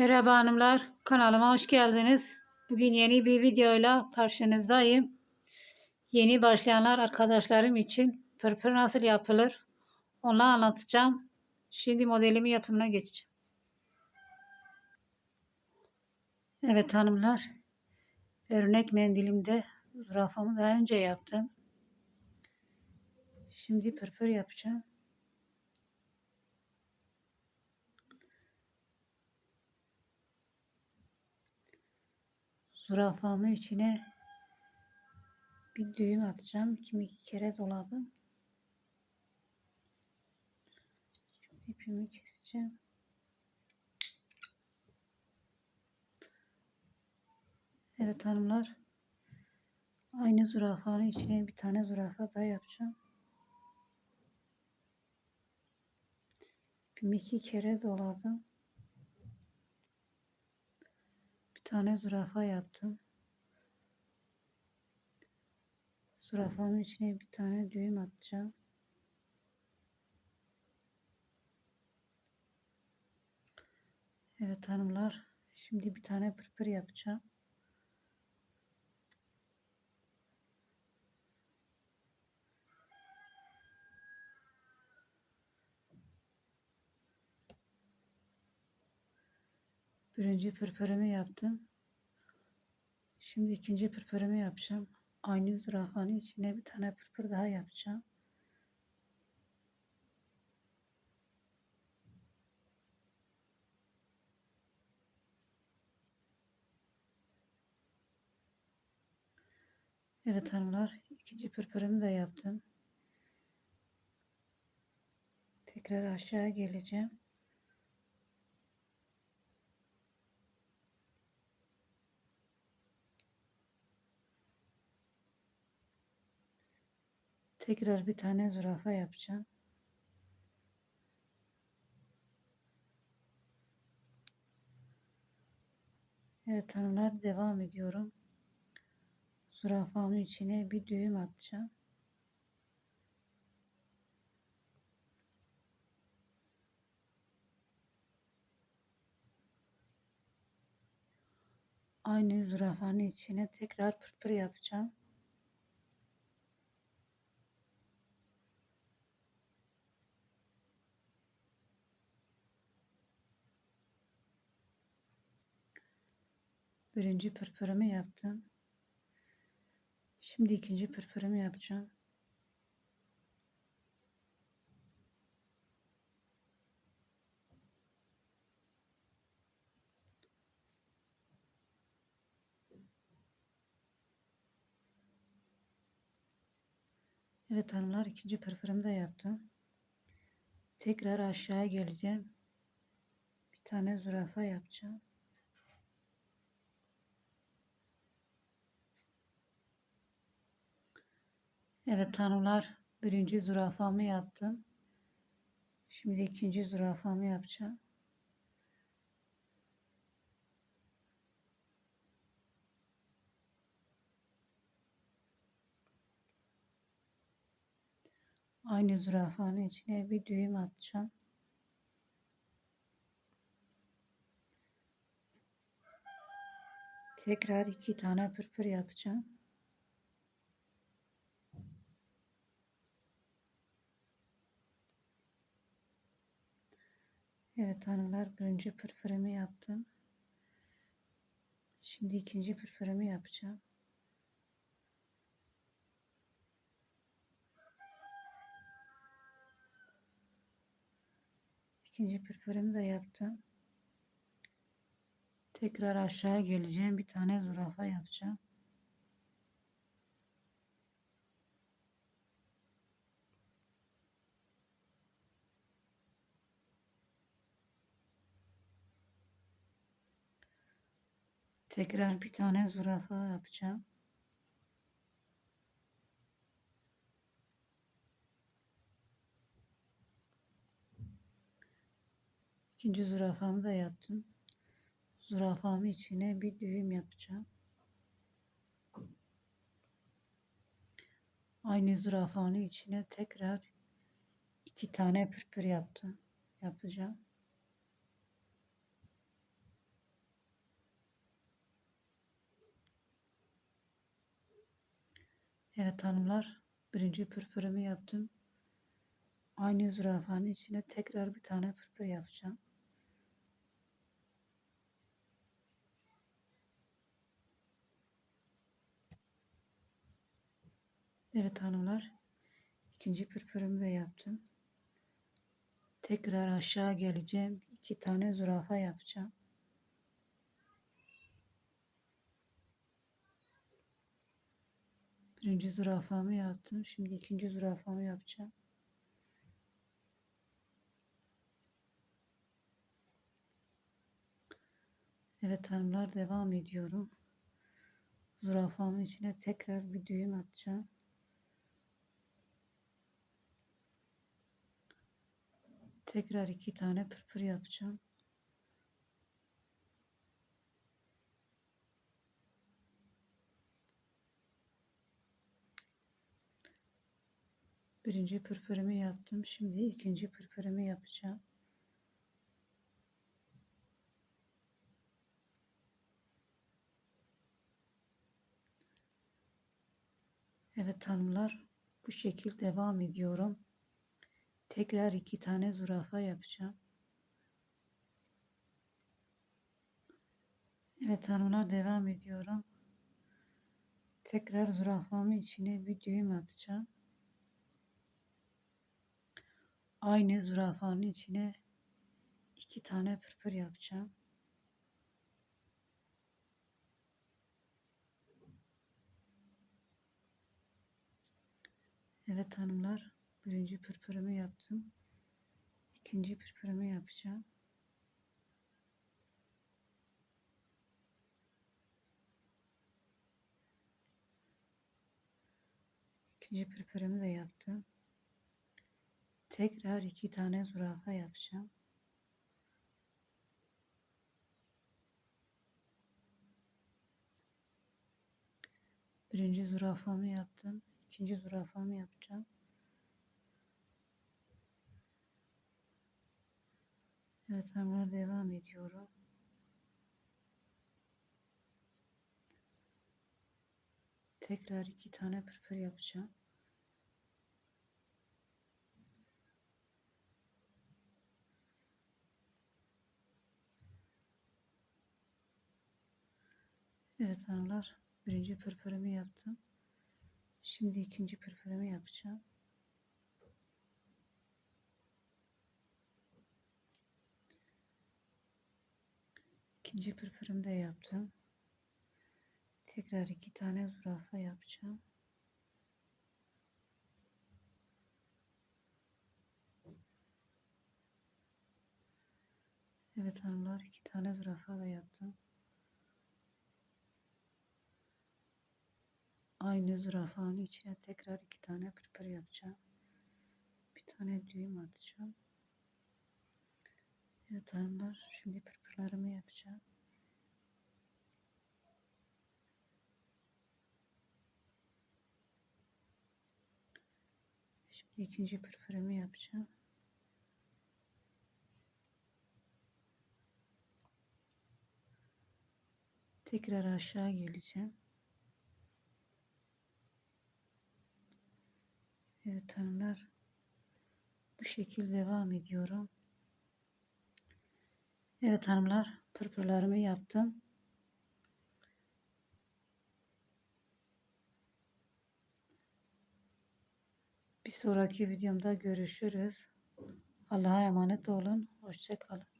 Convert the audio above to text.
Merhaba hanımlar, kanalıma hoş geldiniz. Bugün yeni bir videoyla karşınızdayım. Yeni başlayanlar arkadaşlarım için pırpır nasıl yapılır onu anlatacağım. Şimdi modelimi yapımına geçeceğim. Evet hanımlar, örnek mendilimde zürafamı daha önce yaptım. Şimdi pırpır yapacağım. Zürafamı içine bir düğüm atacağım. Kimi iki kere doladım. Şimdi ipimi keseceğim. Evet hanımlar. Aynı zürafanın içine bir tane zürafa daha yapacağım. İpimi iki kere doladım. Tane zürafa yaptım. Zürafanın içine bir tane düğüm atacağım. Evet hanımlar. Şimdi bir tane pırpır yapacağım. Birinci pırpırımı yaptım. Şimdi ikinci pırpırımı yapacağım. Aynı zürafanın içine bir tane pırpır daha yapacağım. Evet hanımlar ikinci pırpırımı da yaptım. Tekrar aşağı geleceğim. Tekrar bir tane zürafa yapacağım. Evet hanımlar devam ediyorum. Zürafamın içine bir düğüm atacağım. Aynı zürafanın içine tekrar pırpır yapacağım. Birinci pırpırımı yaptım. Şimdi ikinci pırpırımı yapacağım. Evet hanımlar ikinci pırpırımı da yaptım. Tekrar aşağıya geleceğim. Bir tane zürafa yapacağım. Evet hanımlar birinci zürafamı yaptım. Şimdi ikinci zürafamı yapacağım. Aynı zürafanın içine bir düğüm atacağım. Tekrar iki tane pırpır yapacağım. Evet hanımlar birinci pırpırımı yaptım. Şimdi ikinci pırpırımı yapacağım. İkinci pırpırımı da yaptım. Tekrar aşağı geleceğim. Bir tane zürafa yapacağım. Tekrar bir tane zürafa yapacağım. İkinci zürafamı da yaptım. Zürafamı içine bir düğüm yapacağım. Aynı zürafanın içine tekrar iki tane pırpır yaptım. Yapacağım. Evet hanımlar, birinci pırpırımı yaptım. Aynı zürafanın içine tekrar bir tane pırpır yapacağım. Evet hanımlar, ikinci pırpırımı da yaptım. Tekrar aşağı geleceğim. iki tane zürafa yapacağım. Birinci zürafamı yaptım. Şimdi ikinci zürafamı yapacağım. Evet hanımlar devam ediyorum. Zürafamın içine tekrar bir düğüm atacağım. Tekrar iki tane pırpır yapacağım. Birinci pırpırımı yaptım. Şimdi ikinci pırpırımı yapacağım. Evet hanımlar bu şekil devam ediyorum. Tekrar iki tane zürafa yapacağım. Evet hanımlar devam ediyorum. Tekrar zürafamın içine bir düğüm atacağım. Aynı zürafanın içine iki tane pırpır yapacağım. Evet hanımlar, birinci pırpırımı yaptım. İkinci pırpırımı yapacağım. İkinci pırpırımı da yaptım. Tekrar iki tane zürafa yapacağım. Birinci zürafamı yaptım. İkinci zürafamı yapacağım. Evet hanımlar devam ediyorum. Tekrar iki tane pırpır yapacağım. Evet hanımlar birinci pırpırımı yaptım. Şimdi ikinci pırpırımı yapacağım. İkinci pırpırımı da yaptım. Tekrar iki tane zürafa yapacağım. Evet hanımlar iki tane zürafa da yaptım. Aynı zürafanın içine tekrar iki tane pırpır yapacağım. Bir tane düğüm atacağım. Evet hanımlar şimdi pırpırlarımı yapacağım. Şimdi ikinci pırpırımı yapacağım. Tekrar aşağı geleceğim. Evet hanımlar. Bu şekilde devam ediyorum. Evet hanımlar. Pırpırlarımı yaptım. Bir sonraki videomda görüşürüz. Allah'a emanet olun. Hoşçakalın.